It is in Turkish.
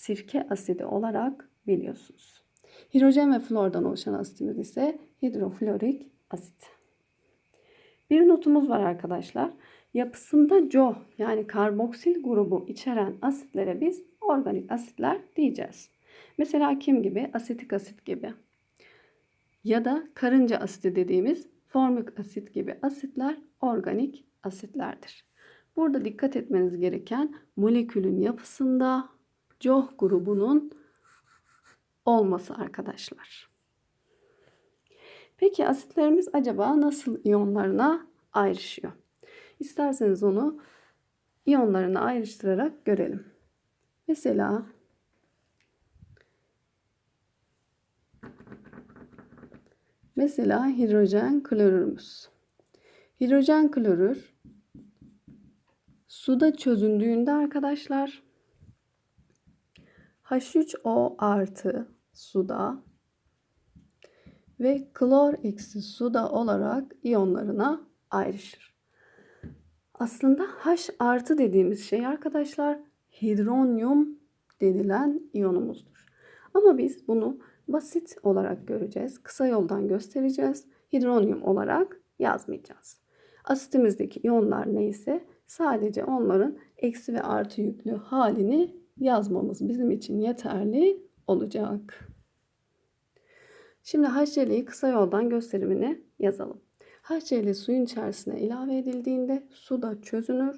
sirke asidi olarak biliyorsunuz. Hidrojen ve flordan oluşan asitimiz ise hidroflorik asit. Bir notumuz var arkadaşlar. Yapısında CO yani karboksil grubu içeren asitlere biz organik asitler diyeceğiz. Mesela kim gibi? Asetik asit gibi. Ya da karınca asidi dediğimiz formik asit gibi asitler organik asitlerdir. Burada dikkat etmeniz gereken molekülün yapısında COH grubunun olması arkadaşlar. Peki asitlerimiz acaba nasıl iyonlarına ayrışıyor? İsterseniz onu iyonlarına ayrıştırarak görelim. Mesela Mesela hidrojen klorürümüz. Hidrojen klorür suda çözündüğünde arkadaşlar H3O artı suda ve klor eksi suda olarak iyonlarına ayrışır. Aslında H artı dediğimiz şey arkadaşlar hidronyum denilen iyonumuzdur. Ama biz bunu basit olarak göreceğiz. Kısa yoldan göstereceğiz. Hidronyum olarak yazmayacağız. Asitimizdeki iyonlar neyse sadece onların eksi ve artı yüklü halini yazmamız bizim için yeterli olacak. Şimdi HCl'yi kısa yoldan gösterimini yazalım. HCl suyun içerisine ilave edildiğinde suda çözünür